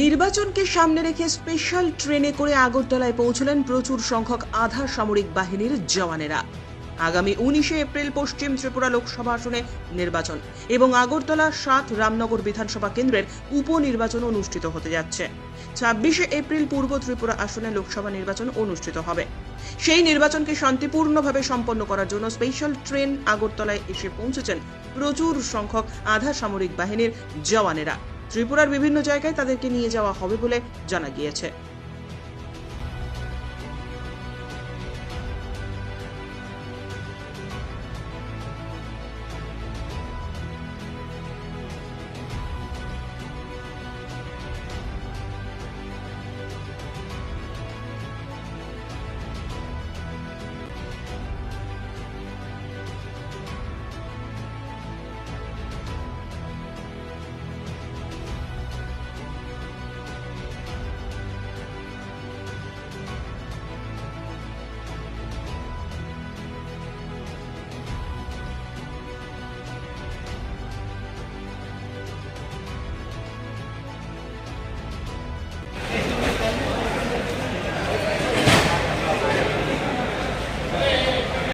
নির্বাচনকে সামনে রেখে স্পেশাল ট্রেনে করে আগরতলায় পৌঁছলেন প্রচুর সংখ্যক আধা সামরিক বাহিনীর জওয়ানেরা। আগামী উনিশে এপ্রিল পশ্চিম ত্রিপুরা লোকসভা আসনে নির্বাচন এবং আগরতলা সাত রামনগর বিধানসভা কেন্দ্রের উপনির্বাচন অনুষ্ঠিত হতে যাচ্ছে। ছাব্বিশে এপ্রিল পূর্ব ত্রিপুরা আসনে লোকসভা নির্বাচন অনুষ্ঠিত হবে। সেই নির্বাচনকে শান্তিপূর্ণভাবে সম্পন্ন করার জন্য স্পেশাল ট্রেন আগরতলায় এসে পৌঁছেছেন প্রচুর সংখ্যক আধা সামরিক বাহিনীর জওয়ানেরা। ত্রিপুরার বিভিন্ন জায়গায় তাদেরকে নিয়ে যাওয়া হবে বলে জানা গিয়েছে।